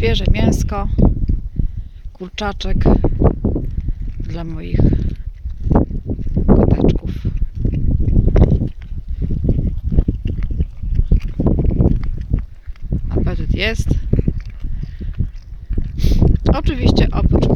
świeże mięsko, kurczaczek dla moich koteczków. Apetyt jest. Oczywiście oprócz